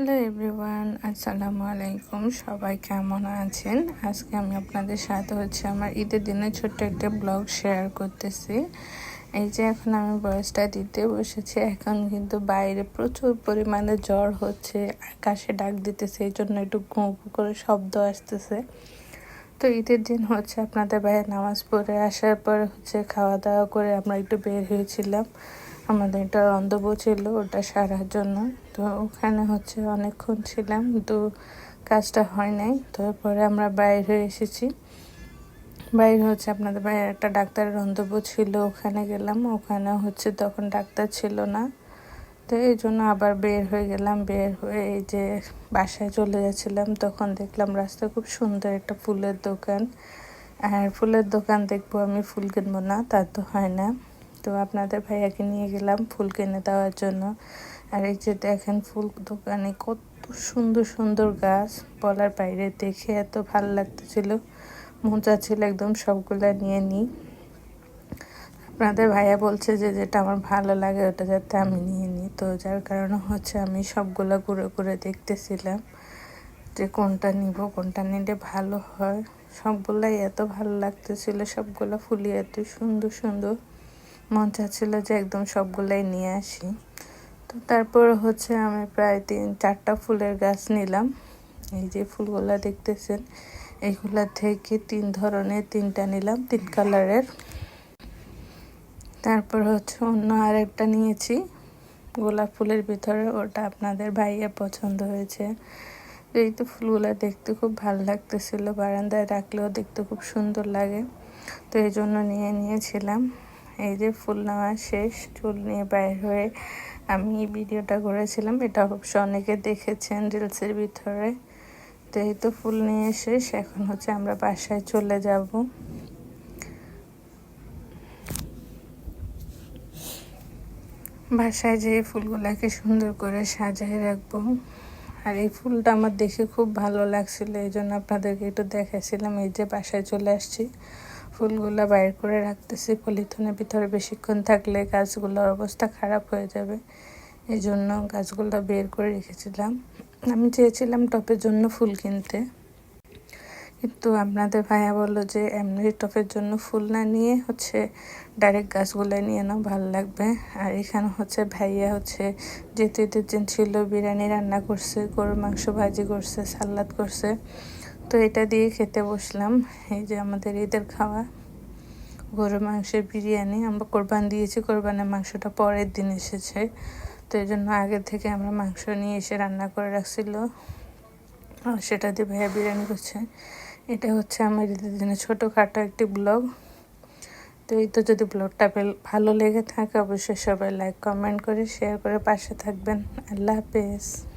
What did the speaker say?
Hello everyone আসসালামু আলাইকুম সবাই কেমন আছেন? আজকে আমি আপনাদের সাথে হচ্ছে আমার ঈদের দিনে ছোট্ট একটা ব্লগ শেয়ার করতেছি। এই যে এখন আমি বয়সটা দিতে বসেছি, এখন কিন্তু বাইরে প্রচুর পরিমাণে জ্বর হচ্ছে, আকাশে ডাক দিতেছে, এই জন্য একটু ঘুঁ করে শব্দ আসতেছে। তো ঈদের দিন হচ্ছে আপনাদের বাইরে নামাজ পড়ে আসার পর হচ্ছে খাওয়া দাওয়া করে আমরা একটু বের হয়েছিলাম। আমাদের একটা রন্ধব ছিল ওটা সারার জন্য। তো ওখানে হচ্ছে অনেকক্ষণ ছিলাম, কিন্তু কাজটা হয় নাই। তারপরে আমরা বাইর এসেছি। বাইরে হচ্ছে আপনাদের বাইরে একটা ডাক্তারের রন্ধব ছিল, ওখানে গেলাম। ওখানে হচ্ছে তখন ডাক্তার ছিল না। তো এই জন্য আবার বের হয়ে গেলাম। বের হয়ে এই যে বাসায় চলে যাচ্ছিলাম, তখন দেখলাম রাস্তা খুব সুন্দর একটা ফুলের দোকান। আর ফুলের দোকান দেখব আমি, ফুল কিনবো না, তা তো হয় না। তো আপনাদের ভাইয়াকে নিয়ে গেলাম ফুল কিনে দেওয়ার জন্য। আর এই যে দেখেন ফুল দোকানে কত সুন্দর সুন্দর গাছ, বলার বাইরে দেখে এত ভালো লাগতেছিল। মজা ছিল একদম সবগুলা নিয়ে নিই। আপনাদের ভাইয়া বলছে যে যেটা আমার ভালো লাগে ওটা যাতে আমি নিয়ে নিই। তো যার কারণে হচ্ছে আমি সবগুলা ঘুরে ঘুরে দেখতেছিলাম যে কোনটা নিব, কোনটা নিলে ভালো হয়। সবগুলাই এত ভালো লাগতেছিল, সবগুলো ফুলি এত সুন্দর সুন্দর। মন চাচ্ছিল যে একদম সবগুলাই নিয়ে আসি। তো তারপর হচ্ছে আমি প্রায় তিন, চারটা ফুলের গাছ নিলাম। এই যে ফুলগুলা দেখতেছেন এইগুলা থেকে তিন ধরনের তিনটা নিলাম, তিন কালারের। তারপর হচ্ছে অন্য আরেকটা নিয়েছি। গোলাপ ফুলের ভিতরে ওটা আপনাদের ভাইয়া পছন্দ হয়েছে। এই তো ফুলগুলা দেখতে খুব ভালো লাগতেছিল, বারান্দায় রাখলেও দেখতে খুব সুন্দর লাগে। তো এই জন্য নিয়ে নিয়েছিলাম। এই যে ফুল নেওয়া শেষ, চুল নিয়ে বাইর হয়ে আমি ভিডিওটা করেছিলাম। এটা অবশ্য অনেকে দেখেছেন রিলসের ভিতরে। তো এই তো ফুল নিয়ে শেষ, এখন হচ্ছে আমরা বাসায় চলে যাব। বাসায় যেয়ে ফুলগুলাকে সুন্দর করে সাজাই রাখব। আর এই ফুলটা আমার দেখে খুব ভালো লাগছিল, এই জন্য আপনাদেরকে একটু দেখাছিলাম, এই যে বাসায় চলে আসছি। ফুলগুলো বাইর করে রাখতেছি। পলিথনের ভিতরে বেশিক্ষণ থাকলে গাছগুলোর অবস্থা খারাপ হয়ে যাবে। এই জন্য গাছগুলো বের করে রেখেছিলাম। আমি চেয়েছিলাম টপের জন্য ফুল কিনতে। কিন্তু আপনাদের ভাইয়া বলল যে, এমনি টপের জন্য ফুল না নিয়ে হচ্ছে ডাইরেক্ট গাছগুলো নিয়ে নাও, ভালো লাগবে। আর এখানে হচ্ছে ভাইয়া হচ্ছে যেতে দিন ছিল, বিরিয়ানি রান্না করছে, গরুর মাংস ভাজি করছে, সালাদ করছে তো এটা দিয়ে খেতে বসলাম। এই যে আমাদের ঈদের খাওয়া। গরুর মাংসের বিরিয়ানি। আমরা কোরবান দিয়েছি, কোরবানের মাংসটা পরের দিন এসেছে। তো এই জন্য আগে থেকে আমরা মাংস নিয়ে এসে রান্না করে রাখছিল। আর সেটা দিয়ে ভাইয়া বিরিয়ানি করছে। এটা হচ্ছে আমার ঈদের দিনে ছোটোখাটো একটি ব্লগ। তো এই তো যদি ব্লগটা ভালো লেগে থাকে, অবশ্যই সবাই লাইক কমেন্ট করে শেয়ার করে পাশে থাকবেন। আল্লাহ হাফেজ।